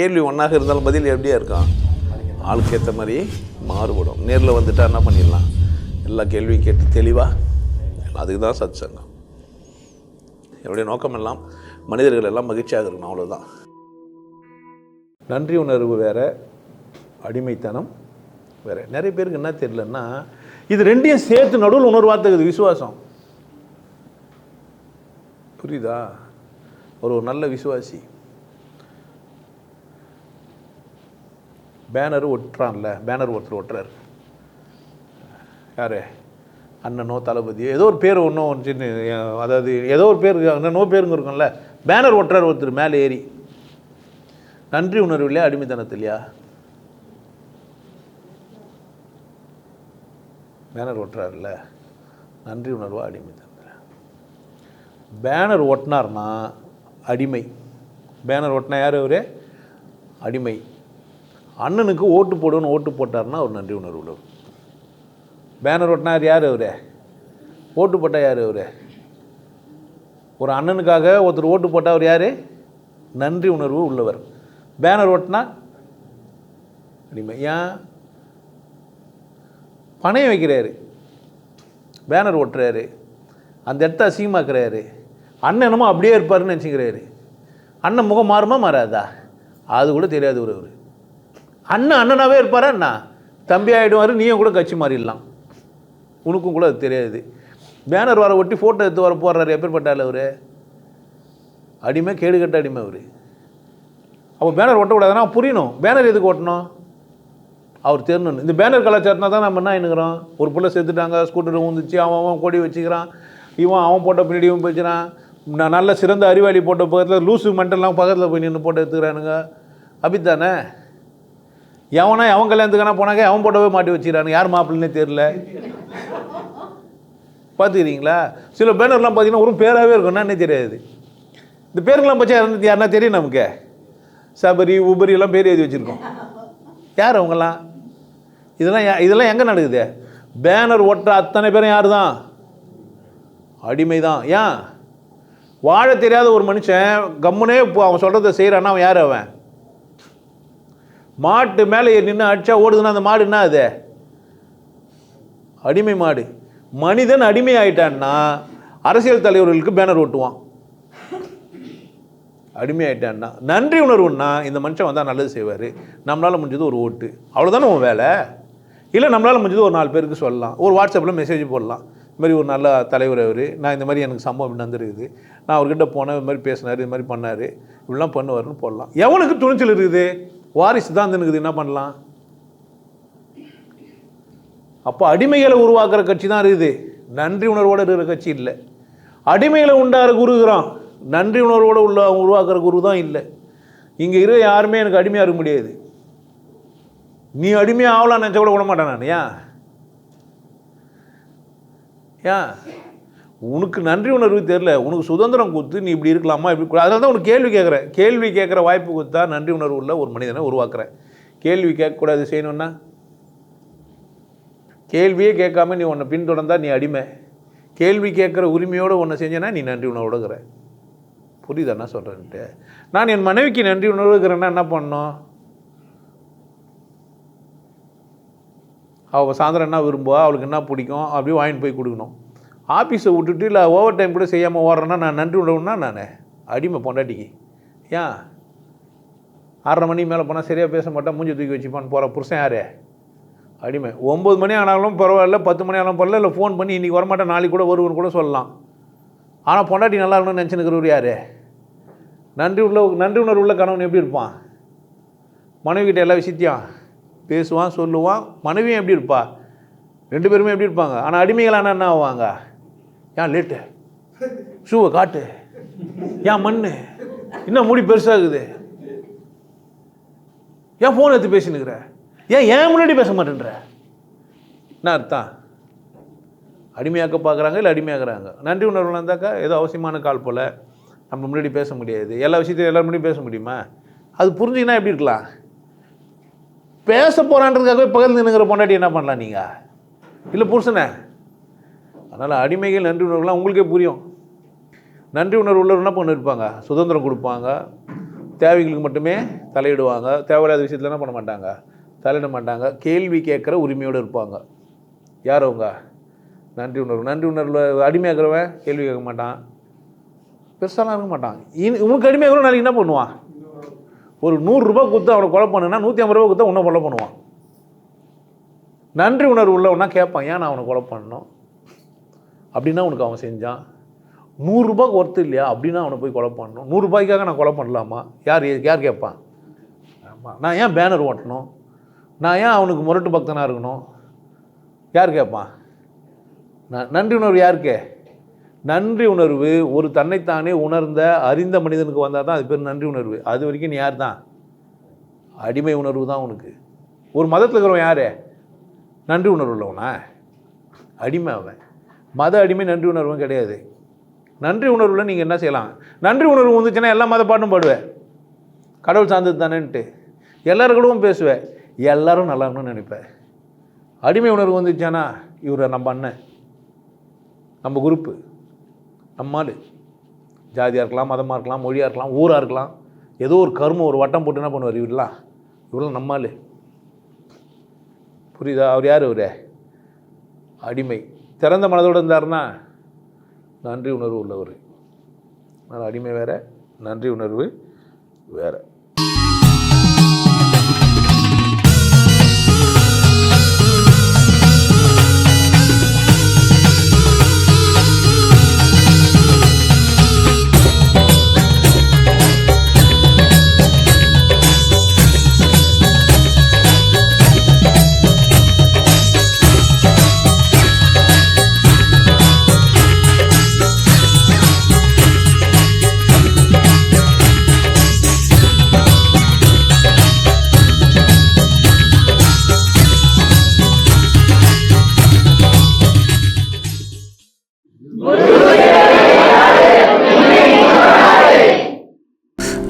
கேள்வி ஒன்றாக இருந்தாலும் பதில் எப்படியா இருக்கும்? ஆளுக்கு ஏற்ற மாதிரி மாறுபடும். நேரில் வந்துட்டா என்ன பண்ணிடலாம்? எல்லா கேள்வியும் கேட்டு தெளிவாக அதுக்கு தான் சத் சங்கம் என்னுடைய நோக்கம் எல்லாம் மனிதர்கள் எல்லாம் மகிழ்ச்சியாக இருக்கணும் அவ்வளோதான் நன்றி உணர்வு வேறு அடிமைத்தனம் வேறு. நிறைய பேருக்கு என்ன தெரியலன்னா இது ரெண்டையும் சேர்த்து நடுவில் உணர்வாத்துக்குது விசுவாசம். புரியுதா? ஒரு நல்ல விசுவாசி. பேனர் ஒட்டுறான்ல பேனர் ஒருத்தர் ஒட்டுறாரு. யார்? அண்ணனோ தளபதி ஏதோ ஒரு பேர் ஒன்றும் ஒன்று சின்ன அதாவது ஏதோ ஒரு பேர் அண்ணனோ பேருங்க இருக்கும்ல பேனர் ஒட்டுறார் ஒருத்தர் மேலே ஏறி. நன்றி உணர்வு இல்லையா அடிமைத்தனத்திலையா? பேனர் ஒட்டுறாருல்ல நன்றி உணர்வா அடிமைத்தனத்தில்? பேனர் ஒட்டினார்னா அடிமை. பேனர் ஒட்டினா யார் அவர்? அடிமை. அண்ணனுக்கு ஓட்டு போடுன்னு ஓட்டு போட்டார்னா அவர் நன்றி உணர்வு உள்ளவர். பேனர் ஓட்டினார் யார் அவர்? ஓட்டு போட்டால் யார் அவர்? ஒரு அண்ணனுக்காக ஒருத்தர் ஓட்டு போட்டால் அவர் யார்? நன்றி உணர்வு உள்ளவர். பேனர் ஓட்டினா அடிமை ஏன் பணையம் வைக்கிறாரு. பேனர் ஓட்டுறாரு. அந்த இடத்த அசிங்கமாக்குறாரு. அண்ணன் என்னமோ அப்படியே இருப்பாருன்னு நினச்சிக்கிறாரு. அண்ணன் முகம் மாறுமா மாறாதா? அது கூட தெரியாது ஒரு அவர் அண்ணன் அண்ணனாகவே இருப்பாரா அண்ணா தம்பி ஆகிடுவார் நீயும் கூட கட்சி மாறிடலாம். உனக்கும் கூட அது தெரியாது. பேனர் வர ஒட்டி ஃபோட்டோ எடுத்து வர போடுறாரு எப்பேற்பட்டால் அவர். அடிமை கேடு கட்ட அடிமை அவர். அப்போ பேனர் ஒட்டக்கூடாதுன்னா புரியணும். பேனர் எதுக்கு ஒட்டணும்? அவர் தெரியணும் இந்த பேனர் கலாச்சாரத்தினா தான் நம்ம என்ன என்னங்கிறோம் ஒரு பிள்ளை செத்துட்டாங்க ஸ்கூட்டர் ஊந்துச்சு அவன் அவன் கொடி வச்சுக்கிறான். இவன் அவன் போட்ட பின்னாடி இவன் நான் நல்ல சிறந்த அறிவாளி போட்ட பக்கத்தில் லூசு மெண்டல்லாம் பக்கத்தில் போய் நின்று போட்டு எடுத்துக்கிறானுங்க. அப்படித்தானே? எவனா எவன் கல்யாணத்துக்கான போனாக்க அவன் போட்டவே மாட்டி வச்சுக்கிறானுங்க யார் மாப்பிள்ளனே தெரில பார்த்துக்கிறீங்களா? சில பேனர்லாம் பார்த்தீங்கன்னா ஒரு பேராகவே இருக்கும் என்னன்னே தெரியாது. இந்த பேருக்கெல்லாம் பச்சா இறந்து யாருன்னா தெரியும் நமக்கு. சபரி உபரி எல்லாம் பேர் எழுதி வச்சுருக்கோம். யார் அவங்கெல்லாம்? இதெல்லாம் இதெல்லாம் எங்கே நடக்குது? பேனர் ஒட்டுற அத்தனை பேரும் யார் தான் அடிமை தான் ஏன்? வாழ தெரியாத ஒரு மனுஷன் கம்முனே இப்போ அவன் சொல்கிறத செய்கிறான்னா அவன் யார் அவன்? மாட்டு மேலே நின்று அடிச்சா ஓடுதுன்னா அந்த மாடு என்ன அது அடிமை மாடு. மனிதன் அடிமை ஆயிட்டான்னா அரசியல் தலைவர்களுக்கு பேனர் ஓட்டுவான். அடிமை ஆயிட்டான்னா நன்றி உணர்வுன்னா இந்த மனுஷன் வந்தால் நல்லது செய்வார். நம்மளால் முடிஞ்சது ஒரு ஓட்டு. அவ்வளோதானே உன் வேலை? இல்லை நம்மளால் முடிஞ்சது ஒரு நாலு பேருக்கு சொல்லலாம். ஒரு வாட்ஸ்அப்பில் மெசேஜ் போடலாம். இந்த மாதிரி ஒரு நல்ல தலைவர் அவர். நான் இந்த மாதிரி எனக்கு சம்பவம் இப்படி நடந்துருக்குது. நான் அவர்கிட்ட போனேன் இது மாதிரி பேசினார் இது மாதிரி பண்ணார். இப்படிலாம் பண்ணுவாருன்னு போடலாம். எவனுக்கு துணிச்சல் இருக்குது? வாரிசு தான் இருக்குது என்ன பண்ணலாம்? அப்போ அடிமைகளை உருவாக்குற கட்சி தான் இருக்குது. நன்றி உணர்வோடு இருக்கிற கட்சி இல்லை. அடிமைகளை உண்டாகிற குருகிறான் நன்றி உணர்வோடு உள்ள உருவாக்குற குரு தான் இல்லை. இங்கே இருக்க யாருமே எனக்கு அடிமையாக இருக்க முடியாது. நீ அடிமையாக ஆகலாம் நினச்சா கூட விட மாட்டேன் நான். ஏன் ஏன் உனக்கு நன்றி உணர்வு தெரில உனக்கு சுதந்திரம் கொடுத்து நீ இப்படி இருக்கலாமா? இப்படி அதனால தான் உனக்கு கேள்வி கேட்குறேன். கேள்வி கேட்குற வாய்ப்பு கொடுத்தா நன்றி உணர்வு உள்ள ஒரு மனிதனை உருவாக்குறேன். கேள்வி கேட்கக்கூடாது செய்யணும்னா? கேள்வியே கேட்காம நீ உன்னை பின்தொடர்ந்தா நீ அடிமை. கேள்வி கேட்குற உரிமையோடு ஒன்று செஞ்சேன்னா நீ நன்றி உணர்வுடுகிற புரியுதா? என்ன சொல்கிறேன்ட்டு நான் என் மனைவிக்கு நன்றி உணர்வுகிறேன்னா என்ன பண்ணணும்? அவள் சாயந்தரம் என்ன விரும்புவா? அவளுக்கு என்ன பிடிக்கும்? அப்படியே வாங்கிட்டு போய் கொடுக்கணும். ஆஃபீஸை விட்டுட்டு இல்லை ஓவர் டைம் கூட செய்யாமல் ஓடுறேன்னா நான் நன்றி விடணும்னா நான். அடிமை பொண்டாட்டிக்கு. ஏன்? ஆறரை மணி மேலே போனால் சரியாக பேச மாட்டேன் மூஞ்சி தூக்கி வச்சுப்பான்னு போகிற புருஷன் யார்? அடிமை. ஒம்பது மணி ஆனாலும் பரவாயில்ல பத்து மணி ஆனாலும் பரவாயில்ல இல்லை ஃபோன் பண்ணி இன்றைக்கி வரமாட்டேன் நாளைக்கு கூட வருவன்னு கூட சொல்லலாம். ஆனால் பொண்டாட்டி நல்லா இருக்கணும்னு நினச்சினுக்கிறவர் யார்? நன்றி உள்ள நன்றி உணர்வு உள்ள கணவன் எப்படி இருப்பான்? மனைவிக்கிட்ட எல்லா விஷயத்தையும் பேசுவான் சொல்லுவான். மனைவியும் எப்படி இருப்பா? ரெண்டு பேருமே எப்படி இருப்பாங்க? ஆனால் அடிமைகளான என்ன ஆவாங்க? ஏன் லேட்டு ஷூவை காட்டு. ஏன் மண்ணு. இன்னும் முடி பெருசாகுது. ஏன் ஃபோன் எடுத்து பேசினுக்கிற. ஏன் ஏன் முன்னாடி பேச மாட்டேன்ற. என்ன அர்த்தம்? அடிமையாக்க பார்க்குறாங்க இல்லை அடிமையாக்குறாங்க? நன்றி உணர்வு இருந்தாக்கா ஏதோ அவசியமான கால் போல் நம்ம முன்னாடி பேச முடியாது. எல்லா விஷயத்தையும் எல்லாரும் முன்னாடி பேச முடியுமா? அது புரிஞ்சிங்கன்னா எப்படி இருக்கலாம்? பேச போகிறான்றதுக்காகவே பகிர்ந்து நின்னுங்கிற பொண்டாட்டி என்ன பண்ணலாம் நீங்கள் இல்லை புருஷனே? அதனால் அடிமைகள் நன்றி உணர்வுலாம் உங்களுக்கே புரியும். நன்றி உணர்வு உள்ளவர் என்ன பண்ண இருப்பாங்க? சுதந்திரம் கொடுப்பாங்க. தேவைகளுக்கு மட்டுமே தலையிடுவாங்க. தேவையில்லாத விஷயத்தில் என்ன பண்ண மாட்டாங்க? தலையிட மாட்டாங்க. கேள்வி கேட்குற உரிமையோடு இருப்பாங்க. யார் அவங்க? நன்றி உணர்வு. நன்றி உணர்வில் அடிமையாகிறவன் கேள்வி கேட்க மாட்டான். பெருசாலாம் இருக்க மாட்டான். இனி- உனக்கு அடிமையாக நாளைக்கு என்ன பண்ணுவான்? ஒரு நூறுரூபா கொடுத்து அவனை கொலை பண்ணுனா நூற்றி ஐம்பது ரூபா கொடுத்தா உன்னை கொலை பண்ணுவான். நன்றி உணர்வு உள்ளவனா கேட்பான். ஏன் நான் அவனை கொலை பண்ணணும்? அப்படின்னா உனக்கு அவன் செஞ்சான். நூறுரூபாய்க்கு ஒர்த்து இல்லையா? அப்படின்னா அவனை போய் கொலை பண்ணணும். நூறுரூபாய்க்காக நான் கொலை பண்ணலாமா? யார் யார் கேட்பான்? ஆமாம் நான் ஏன் பேனர் ஓட்டணும்? நான் ஏன் அவனுக்கு முரட்டு பக்தனாக இருக்கணும்? யார் கேட்பான்? நான் நன்றி உணர்வு யாருக்கே? நன்றி உணர்வு ஒரு தன்னைத்தானே உணர்ந்த அறிந்த மனிதனுக்கு வந்தால் தான் அது பேர் நன்றி உணர்வு. அது வரைக்கும் நீ யார் தான் அடிமை உணர்வு தான் உனக்கு. ஒரு மதத்தில் இருக்கிறவன் யார்? நன்றி உணர்வு உள்ளவனா அடிமை அவன். மத அடிமை நன்றி உணர்வும் கிடையாது. நன்றி உணர்வில் நீங்கள் என்ன செய்யலாம்? நன்றி உணர்வு வந்துச்சுன்னா எல்லா மத பாட்டும் பாடுவேன் கடவுள் சார்ந்தது தானேன்ட்டு. எல்லாருக்கூடவும் பேசுவேன் எல்லாரும் நல்லா இருக்கணும்னு நினைப்பேன் அடிமை உணர்வு வந்துச்சானா இவரை நம்ம அண்ணன். நம்ம குரூப்பு நம்மால் ஜாதியாக இருக்கலாம் மதமாக இருக்கலாம் மொழியாக இருக்கலாம் ஊராக இருக்கலாம். ஏதோ ஒரு கருமம் ஒரு வட்டம் போட்டு என்ன பண்ணுவார் இவரெலாம்? இவரெல்லாம் நம்ம புரியுதா? அவர் யார் அவர் அடிமை. திறந்த மனதோடு இருந்தாருன்னா நன்றி உணர்வு உள்ளவர். அதனால் அடிமை வேறு நன்றி உணர்வு வேறு.